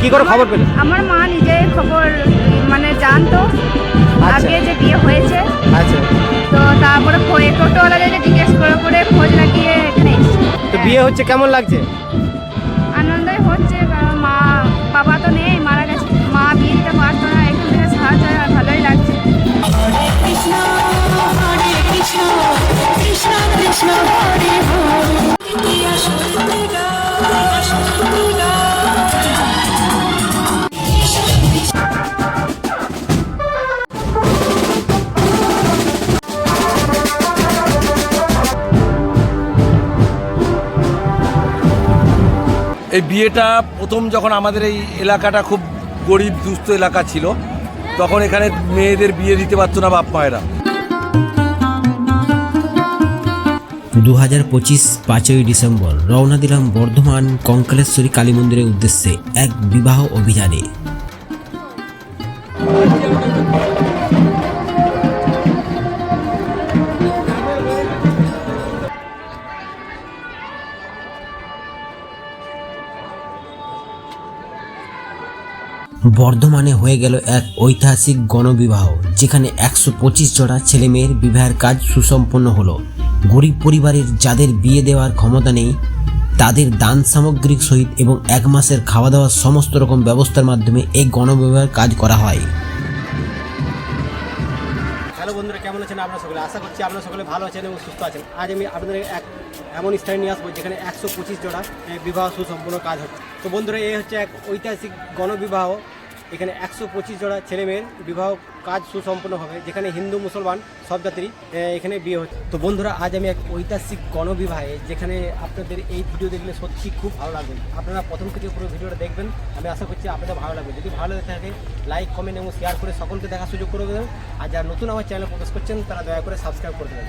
কি করে খবর পেলে? আমার মা নিজে খবর মানে জানতো। আচ্ছা। আগে যে বিয়ে হয়েছে। আচ্ছা। তো তারপরে ফো- টোটোওয়ালাদেরকে জিজ্ঞেস করে করে খোঁজ লাগিয়ে এখানে এসেছি। তো বিয়ে হচ্ছে কেমন লাগছে? আনন্দই হচ্ছে কারণ মা বাবা তো নেই মারা গেছে। মা বিয়ে দিতে পারতো না এখান থেকে সাহায্য হয় আর ভালোই লাগছে। কৃষ্ণ হরে কৃষ্ণ কৃষ্ণ কৃষ্ণ হরে। এই বিয়েটা প্রথম যখন আমাদের এই এলাকাটা খুব গরিব, দুস্থ এলাকা ছিল, তখন এখানে মেয়েদের বিয়ে দিতে পারতো না বাপ মায়েরা। দু হাজার পঁচিশ পাঁচই ডিসেম্বর রওনা দিলাম বর্ধমান কঙ্কালেশ্বরী কালী মন্দিরের উদ্দেশ্যে এক বিবাহ অভিযানে। বর্ধমানে হয়ে গেল এক ঐতিহাসিক গণবিবাহ, যেখানে একশো পঁচিশ জোড়া ছেলেমেয়ের বিবাহের কাজ সুসম্পন্ন হলো। গরিব পরিবারের যাদের বিয়ে দেওয়ার ক্ষমতা নেই, তাদের দান সামগ্রিক সহিত এবং এক মাসের খাওয়া দাওয়ার সমস্ত রকম ব্যবস্থার মাধ্যমে এই গণবিবাহের কাজ করা হয়। হ্যালো বন্ধুরা, কেমন আছেন আপনারা সকলে? আশা করছি আপনারা সকলে ভালো আছেন এবং সুস্থ আছেন। আজ আমি আপনাদের এক এমন স্থানে নিয়ে আসব, যেখানে একশো পঁচিশ জোড়া বিবাহ সুসম্পূর্ণ কাজ হচ্ছে। তো বন্ধুরা এই হচ্ছে এক ঐতিহাসিক গণবিবাহ। এখানে একশো পঁচিশ জোড়া ছেলে মেয়ের বিবাহ কাজ সুসম্পন্ন হবে, যেখানে হিন্দু, মুসলমান সব জাতিরই এখানে বিয়ে হচ্ছে। তো বন্ধুরা, আজ আমি এক ঐতিহাসিক গণবিবাহে, যেখানে আপনাদের এই ভিডিও দেখলে সত্যি খুব ভালো লাগবে। আপনারা প্রথম থেকে পুরো ভিডিওটা দেখবেন, আমি আশা করছি আপনাদের ভালো লাগবে। যদি ভালো লেগে থাকে লাইক কমেন্ট এবং শেয়ার করে সকলকে দেখার সুযোগ করে দেবেন। আর যারা নতুন আমার চ্যানেল প্রকাশ করছেন, তারা দয়া করে সাবস্ক্রাইব করে দেবেন।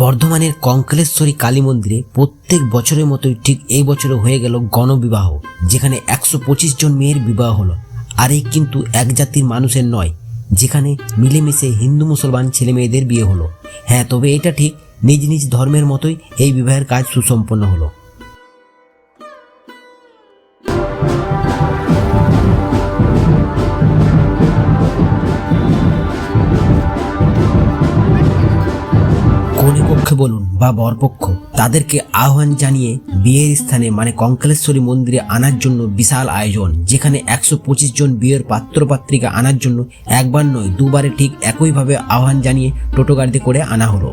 বর্ধমানের কঙ্কালেশ্বরী কালী মন্দিরে প্রত্যেক বছরের মতোই ঠিক এই বছরে হয়ে গেল গণবিবাহ, যেখানে একশো পঁচিশ জন মেয়ের বিবাহ হলো। আর এই কিন্তু এক জাতির মানুষের নয়, যেখানে মিলেমিশে হিন্দু মুসলমান ছেলে মেয়েদের বিয়ে হলো। হ্যাঁ তবে এটা ঠিক, নিজ নিজ ধর্মের মতোই এই বিবাহের কাজ সুসম্পন্ন হলো। কনে পক্ষে বলুন বা বরপক্ষ। তাদেরকে আহ্বান জানিয়ে বিয়ের স্থানে মানে কঙ্কালেশ্বরী মন্দিরে আনার জন্য বিশাল আয়োজন, যেখানে একশো পঁচিশ জন বিয়ের পাত্রপাত্রীকে আনার জন্য একবার নয়, দুবারে ঠিক একইভাবে আহ্বান জানিয়ে টোটো গাড়িতে করে আনা হলো।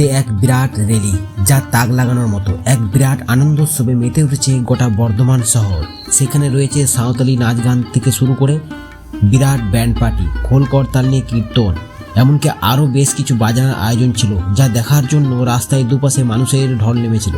সে এক বিরাট রেলি, যা তাক লাগানোর মতো। এক বিরাট আনন্দ আনন্দোৎসবে মেতে উঠেছে গোটা বর্ধমান শহর। সেখানে রয়েছে সাঁওতালি নাচ গান থেকে শুরু করে বিরাট ব্যান্ড পার্টি, খোল করতাল নিয়ে কীর্তন, এমনকি আরও বেশ কিছু বাজানোর আয়োজন ছিল, যা দেখার জন্য রাস্তায় দুপাশে মানুষের ঢল নেমেছিল।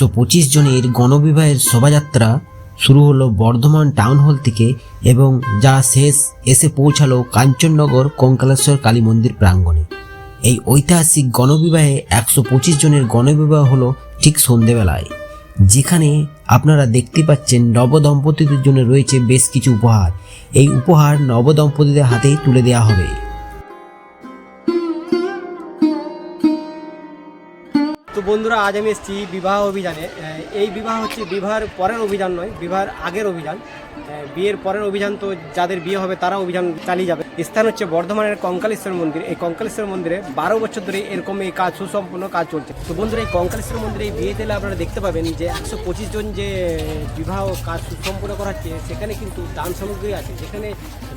একশো পঁচিশ জনের গণবিবাহের শোভাযাত্রা শুরু হলো বর্ধমান টাউন হল থেকে এবং যা শেষ এসে পৌঁছালো কাঞ্চননগর কঙ্কালেশ্বর কালী মন্দির প্রাঙ্গণে। এই ঐতিহাসিক গণবিবাহে একশো পঁচিশ জনের গণবিবাহ হলো ঠিক সন্ধেবেলায়। যেখানে আপনারা দেখতে পাচ্ছেন নবদম্পতিদের জন্য রয়েছে বেশ কিছু উপহার। এই উপহার নবদম্পতিদের হাতেই তুলে দেওয়া হবে। তো বন্ধুরা, আজ আমি এসেছি বিবাহ অভিযানে। এই বিবাহ হচ্ছে বিবাহের পরের অভিযান নয়, বিবাহের আগের অভিযান। বিয়ের পরের অভিযান তো যাদের বিয়ে হবে, তারা অভিযান চালিয়ে যাবে। স্থান হচ্ছে বর্ধমানের কঙ্কালেশ্বর মন্দির। এই কঙ্কালেশ্বর মন্দিরে বারো বছর ধরে এরকম এই কাজ, সুসম্পন্ন কাজ চলছে। তো বন্ধুরা, এই কঙ্কালেশ্বর মন্দিরে এই বিয়ে দিলে আপনারা দেখতে পাবেন যে একশো পঁচিশ জন যে বিবাহ কাজ সুসম্পন্ন করাচ্ছে, সেখানে কিন্তু দান সামগ্রী আছে। যেখানে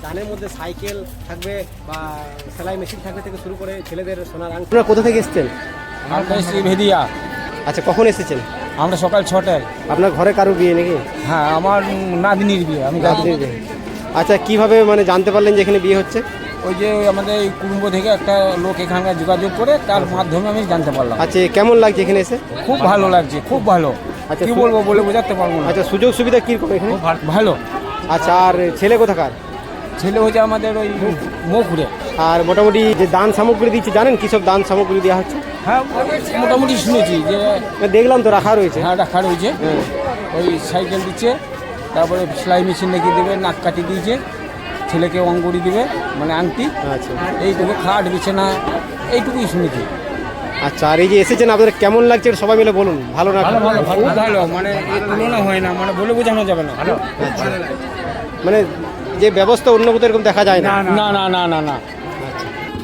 দানের মধ্যে সাইকেল থাকবে বা সেলাই মেশিন থাকবে থেকে শুরু করে ছেলেদের সোনার আংটি। কোথা থেকে এসছেন? আমরা এসেছি ভেদিয়া। আচ্ছা কখন এসেছেন? আমরা সকাল ছটায়। আপনার ঘরে কারও বিয়ে নাকি? হ্যাঁ আমার নাদিনীর বিয়ে আমি রাত্রির বিয়ে। আচ্ছা কীভাবে মানে জানতে পারলেন যে এখানে বিয়ে হচ্ছে? ওই যে আমাদের এই কুটুম্ব থেকে একটা লোক এখানকার যোগাযোগ করে তার মাধ্যমে আমি জানতে পারলাম। আচ্ছা কেমন লাগছে এখানে এসে? খুব ভালো লাগছে খুব ভালো। আচ্ছা, কি বলব বলে বোঝাতে পারব না। আচ্ছা সুযোগ সুবিধা কীরকম এখানে? ভালো- ভালো। আচ্ছা আর ছেলে কোথাকার? ছেলে হচ্ছে আমাদের ওই মকুরে আর মোটামুটি যে দান সামগ্রী দিচ্ছে জানেন কি সব দান সামগ্রী দেওয়া হচ্ছে? হ্যাঁ মোটামুটি শুনেছি যে দেখলাম তো রাখা রয়েছে। হ্যাঁ রাখা রয়েছে। ওই সাইকেল দিচ্ছে তারপরে সেলাই মেশিন লেগে দেবে নাক কাটি দিয়েছে ছেলেকে অঙ্গুরি দিবে মানে আংটি। আচ্ছা। এইটুকু খাট বিছানা এইটুকুই শুনেছি। আচ্ছা আর এই যে এসেছেন আপনাদের কেমন লাগছে সবাই মিলে বলুন ভালো না ভালো ভালো ভালো মানে এর তুলনা হয় না মানে বলে বোঝানো যাবে না। ভালো মানে যে ব্যবস্থা অন্য কোথাও এরকম দেখা যায় না না না না না না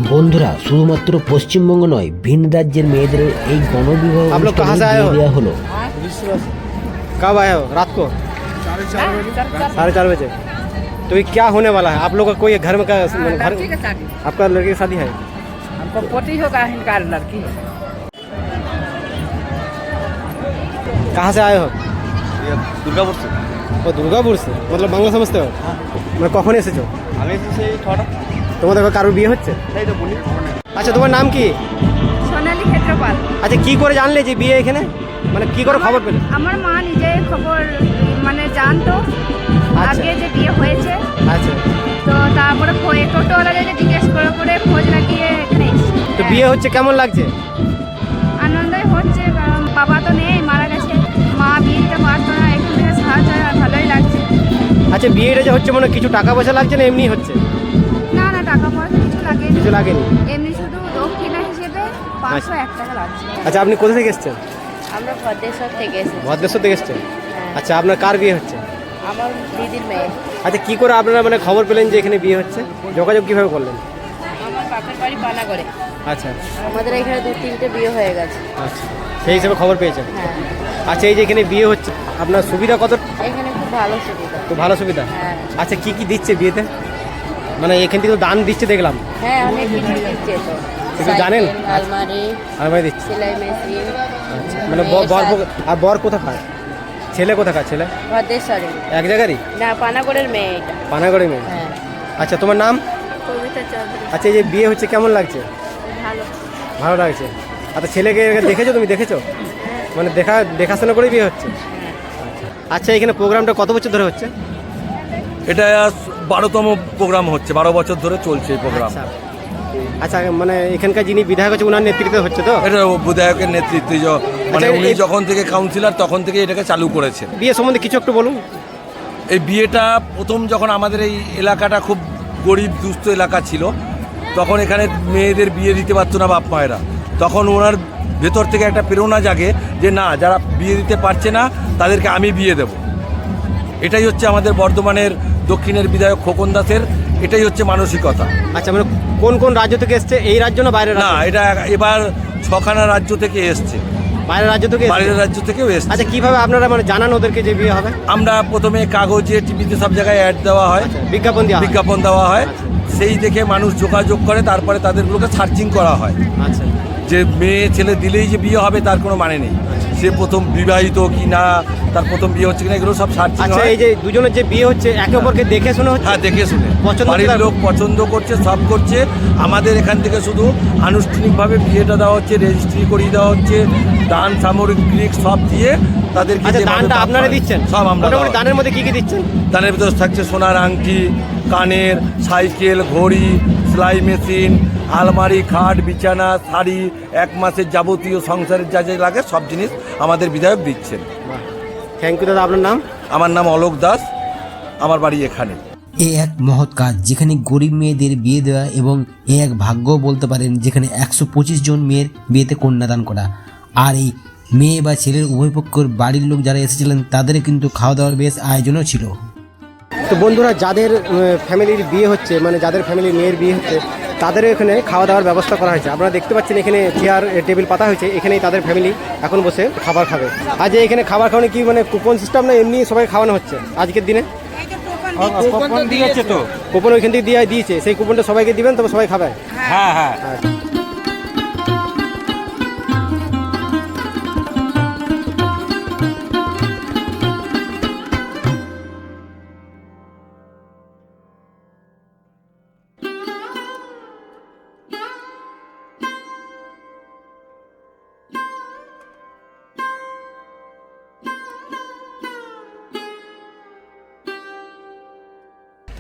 বন্ধুরা শুধুমাত্র পশ্চিমবঙ্গ নয় ভিন রাজ্যের মেয়েদের এই গণবিবাহ आप लोग कहाँ से অনুষ্ঠানে आए हो? বিয়ে দেওয়া হলো कब आए हो रात को साढ़े चार बजे तो ये क्या होने वाला है आप लोग का कोई घर में का घर आपका लड़की की शादी है हमको पोती होगा इनका लड़की कहाँ से आए हो দুর্গাপুর থেকে। ও দুর্গাপুর से मतलब বাংলা समझते हो মানে কখন এসেছ? আমি সেই ছটা। তোমাদের কারোর বিয়ে হচ্ছে? তাই তো বলি। আচ্ছা তোমার নাম কি? সোনালি ক্ষেত্রপাল। আচ্ছা কি করে জানলে যে বিয়ে এখানে? মানে কি করে খবর পেলে? আমার মা নিজে খবর মানে জানতো। আচ্ছা। আগে যে বিয়ে হয়েছে। আচ্ছা। তো তারপরে টোটোওয়ালাদেরকে জিজ্ঞেস করে করে খোঁজ লাগিয়ে এখানে এসেছি। তো বিয়ে হচ্ছে কেমন লাগছে? আচ্ছা বিয়েটা যে হচ্ছে মানে কিছু টাকা পয়সা লাগছে না এমনি হচ্ছে? না না টাকা পয়সা কিছু লাগেনি। কিছু লাগেনি? এমনি শুধু দক্ষিণা হিসেবে পাঁচশো এক টাকা লাগছে। আচ্ছা আপনি কোথা থেকে এসেছেন? আমরা ভদ্রেশ্বর থেকে এসেছি। ভদ্রেশ্বর থেকে এসছেন? আচ্ছা আপনার কার বিয়ে হচ্ছে? আমার দিদির মেয়ে। আচ্ছা কি করে আপনারা মানে খবর পেলেন যে এখানে বিয়ে হচ্ছে? যোগাযোগ কীভাবে করলেন? আমার বাপের বাড়ি পানা করে আচ্ছা। আমাদের এখানে দু তিনটে বিয়ে হয়ে গেছে। আচ্ছা সেই হিসেবে খবর পেয়েছেন? হ্যাঁ। আচ্ছা এই যে এখানে বিয়ে হচ্ছে আপনার সুবিধা কত এখানে খুব ভালো সুবিধা। খুব ভালো সুবিধা। হ্যাঁ। আচ্ছা কি কি দিচ্ছে বিয়েতে? মানে এখান থেকে তো দান দিচ্ছে দেখলাম। হ্যাঁ অনেক কিছু দিচ্ছে তো। কিছু জানেন? আলমারি আলমারি দিচ্ছে। সেলাই মেশিন। আচ্ছা মানে বর আর বর কোথাকার? ছেলে কোথাকার ছেলে? ভদ্রেশ্বরে এক জায়গারই? না পানাগড়ের মেয়ে এটা। পানাগড়ে মেয়ে? হ্যাঁ। আচ্ছা তোমার নাম? কবিতা চৌধুরী। আচ্ছা এই যে বিয়ে হচ্ছে কেমন লাগছে? ভালো। ভালো লাগছে। আচ্ছা ছেলেকে দেখেছ তুমি? দেখেছ? মানে দেখা দেখাশোনা করে বিয়ে হচ্ছে? আচ্ছা এখানে প্রোগ্রামটা কত বছর ধরে হচ্ছে? এটা বারোতম প্রোগ্রাম হচ্ছে বারো বছর ধরে চলছে এই প্রোগ্রাম। আচ্ছা। আচ্ছা মানে এখানকার যিনি বিধায়ক আছে ওনার নেতৃত্বে হচ্ছে তো? এটা বিধায়কের নেতৃত্বে মানে আচ্ছা, উনি যখন থেকে কাউন্সিলর তখন থেকে এটাকে চালু করেছে। বিয়ে সম্বন্ধে কিছু একটু বলুন। এই বিয়েটা প্রথম যখন আমাদের এই এলাকাটা খুব গরিব দুস্থ এলাকা ছিল তখন এখানে মেয়েদের বিয়ে দিতে পারতো না বাপ মায়েরা। তখন ওনার ভেতর থেকে একটা প্রেরণা জাগে যে না যারা বিয়ে দিতে পারছে না তাদেরকে আমি বিয়ে দেব। এটাই হচ্ছে আমাদের বর্ধমানের দক্ষিণের বিধায়ক খোকন দাসের এটাই হচ্ছে মানসিকতা। আচ্ছা মানে কোন কোন রাজ্য থেকে এসছে? এই রাজ্য না বাইরের না এটা এবার ছখানা রাজ্য থেকে এসছে। বাইরের রাজ্য থেকে? বাইরের রাজ্য থেকেও এসছে। আচ্ছা কীভাবে আপনারা মানে জানান ওদেরকে যে বিয়ে হবে? আমরা প্রথমে কাগজে টিভিতে সব জায়গায় অ্যাড দেওয়া হয়। আচ্ছা, বিজ্ঞাপন দেওয়া বিজ্ঞাপন দেওয়া হয়। সেই দেখে মানুষ যোগাযোগ করে তারপরে তাদেরগুলোকে সার্চিং করা হয়। আচ্ছা। যে মেয়ে ছেলে দিলেই যে বিয়ে হবে তার কোনো মানে নেই। সে প্রথম বিবাহিত কি না তার প্রথম বিয়ে হচ্ছে কিনা এগুলো সব সার্চিং আচ্ছা হয়। এই যে দুজনের যে বিয়ে হচ্ছে একে অপরকে দেখে শুনে হচ্ছে? হ্যাঁ দেখে শুনে। পছন্দ বাড়ির লোক পছন্দ করছে সব করছে। আমাদের এখান থেকে শুধু আনুষ্ঠানিকভাবে বিয়েটা দেওয়া হচ্ছে রেজিস্ট্রি করিয়ে দেওয়া হচ্ছে। দান সামগ্রী সব দিয়ে তাদেরকে আচ্ছা দানটা আপনারা দিচ্ছেন? সব আমরা দানের মধ্যে কি কি দিচ্ছেন? দানের ভিতরে থাকছে সোনার আংটি কানের সাইকেল ঘড়ি সেলাই মেশিন আলমারি খাট বিছানা শাড়ি এক মাসের যাবতীয় সংসারের যা যা লাগে সব জিনিস আমাদের বিধায়ক দিচ্ছেন। থ্যাংক ইউ দাদা আপনার নাম? আমার নাম অলোক দাস আমার বাড়ি এখানে। এ এক মহৎ কাজ যেখানে গরিব মেয়েদের বিয়ে দেওয়া এবং এ এক ভাগ্য বলতে পারেন যেখানে একশো পঁচিশ জন মেয়ের বিয়েতে কন্যাদান করা। আর এই মেয়ে বা ছেলের উভয় পক্ষের বাড়ির লোক যারা এসেছিলেন তাদের কিন্তু খাওয়া দাওয়ার বেশ আয়োজনও ছিল। তো বন্ধুরা যাদের ফ্যামিলির বিয়ে হচ্ছে মানে যাদের ফ্যামিলির মেয়ের বিয়ে হচ্ছে তাদের এখানে খাওয়া দাওয়ার ব্যবস্থা করা হয়েছে। আপনারা দেখতে পাচ্ছেন এখানে চেয়ার টেবিল পাতা হয়েছে। এখানেই তাদের ফ্যামিলি এখন বসে খাবার খাবে। আজ এখানে খাবার খাওয়ানো কি মানে কুপন সিস্টেম না এমনি সবাই খাওয়ানো হচ্ছে? আজকের দিনে? কুপন দিয়েছে তো। কুপন ওইখান থেকে দিয়ে দিয়েছে। সেই কুপনটা সবাইকে দিবেন তবে সবাই খাবে? হ্যাঁ হ্যাঁ।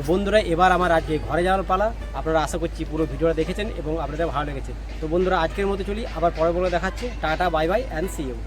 বন্ধুরা, এবার আমার আজকে ঘরে যাওয়ার পালা। আপনারা আশা করছি পুরো ভিডিওটা দেখেছেন এবং আপনাদের ভালো লেগেছে। তো বন্ধুরা, আজকের মতো চলি, আবার পরে বলে দেখাচ্ছি। Tata, bye bye and see you